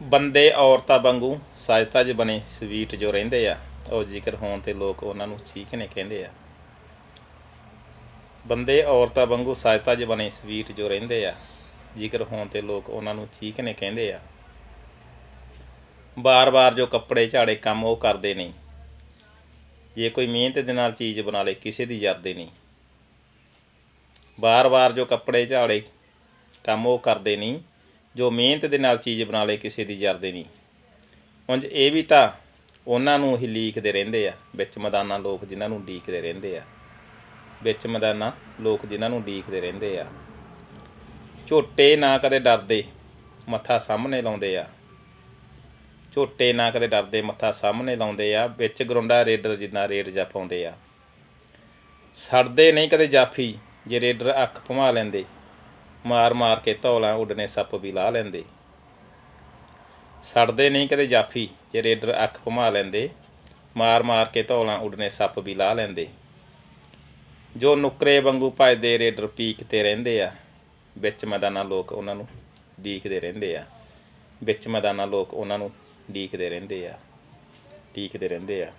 ਬੰਦੇ ਔਰਤਾਂ ਵਾਂਗੂ ਸਾਜਤਾ 'ਚ ਬਣੇ ਸਵੀਟ ਜੋ ਰਹਿੰਦੇ ਆ, ਉਹ ਜ਼ਿਕਰ ਹੋਣ ਤੇ ਲੋਕ ਉਹਨਾਂ ਨੂੰ ਚੀਕ ਨੇ ਕਹਿੰਦੇ ਆ। ਬੰਦੇ ਔਰਤਾਂ ਵਾਂਗੂ ਸਾਜਤਾ 'ਚ ਬਣੇ ਸਵੀਟ ਜੋ ਰਹਿੰਦੇ ਆ, ਜ਼ਿਕਰ ਹੋਣ ਤੇ ਲੋਕ ਉਹਨਾਂ ਨੂੰ ਚੀਕ ਨੇ ਕਹਿੰਦੇ ਆ। ਬਾਰ-ਬਾਰ ਜੋ ਕੱਪੜੇ ਝਾੜੇ ਕੰਮ ਉਹ ਕਰਦੇ ਨਹੀਂ ਜੇ ਕੋਈ ਮਿਹਨਤ ਦੇ ਨਾਲ ਚੀਜ਼ ਬਣਾ ਲੇ, ਕਿਸੇ ਦੀ ਜਰਦੇ ਨਹੀਂ। ਬਾਰ-ਬਾਰ ਜੋ ਕੱਪੜੇ ਝਾੜੇ ਕੰਮ ਉਹ ਕਰਦੇ ਨਹੀਂ ਜੋ ਮਿਹਨਤ ਦੇ ਨਾਲ ਚੀਜ਼ ਬਣਾ ਲੇ ਕਿਸੇ ਦੀ ਜਰਦੇ ਨਹੀਂ। ਉਂਝ ਇਹ ਵੀ ਤਾਂ ਉਹਨਾਂ ਨੂੰ ਹੀ ਲੀਕਦੇ ਰਹਿੰਦੇ ਆ। ਵਿੱਚ ਮੈਦਾਨਾਂ ਲੋਕ ਜਿਨ੍ਹਾਂ ਨੂੰ ਡੀਕਦੇ ਰਹਿੰਦੇ ਆ। ਵਿੱਚ ਮੈਦਾਨਾਂ ਲੋਕ ਜਿਨ੍ਹਾਂ ਨੂੰ ਡੀਕਦੇ ਰਹਿੰਦੇ ਆ। ਝੋਟੇ ਨਾ ਕਦੇ ਡਰਦੇ, ਮੱਥਾ ਸਾਹਮਣੇ ਲਾਉਂਦੇ ਆ। ਝੋਟੇ ਨਾ ਕਦੇ ਡਰਦੇ, ਮੱਥਾ ਸਾਹਮਣੇ ਲਾਉਂਦੇ ਆ। ਵਿੱਚ ਗਰੁੰਡਾ ਰੇਡਰ ਜਿੱਦਾਂ ਰੇਡ ਜਾ ਆ। ਸੜਦੇ ਨਹੀਂ ਕਦੇ ਜਾਫੀ, ਜੇ ਰੇਡਰ ਅੱਖ ਭਮਾ ਲੈਂਦੇ। ਮਾਰ ਮਾਰ ਕੇ ਧੌਲਾ ਉੱਡਨੇ ਸੱਪ ਵੀ ਲਾ ਲੈਂਦੇ। ਸੜਦੇ ਨਹੀਂ ਕਦੇ ਜਾਫੀ, ਜੇ ਰੇਡਰ ਅੱਖ ਭਮਾ ਲੈਂਦੇ, ਮਾਰ ਮਾਰ ਕੇ ਧੌਲਾ ਉੱਡਨੇ ਸੱਪ ਵੀ ਲਾ ਲੈਂਦੇ। ਜੋ ਨੁਕਰੇ ਵਾਂਗੂ ਭਜਦੇ ਰੇਡਰ ਪੀਕਤੇ ਰਹਿੰਦੇ ਆ, ਵਿੱਚ ਮੈਦਾਨਾਂ ਲੋਕ ਉਹਨਾਂ ਨੂੰ ਡੀਕਦੇ ਰਹਿੰਦੇ ਆ। ਵਿੱਚ ਮੈਦਾਨਾਂ ਲੋਕ ਉਹਨਾਂ ਨੂੰ ਡੀਕਦੇ ਰਹਿੰਦੇ ਆ, ਡੀਕਦੇ ਰਹਿੰਦੇ ਆ।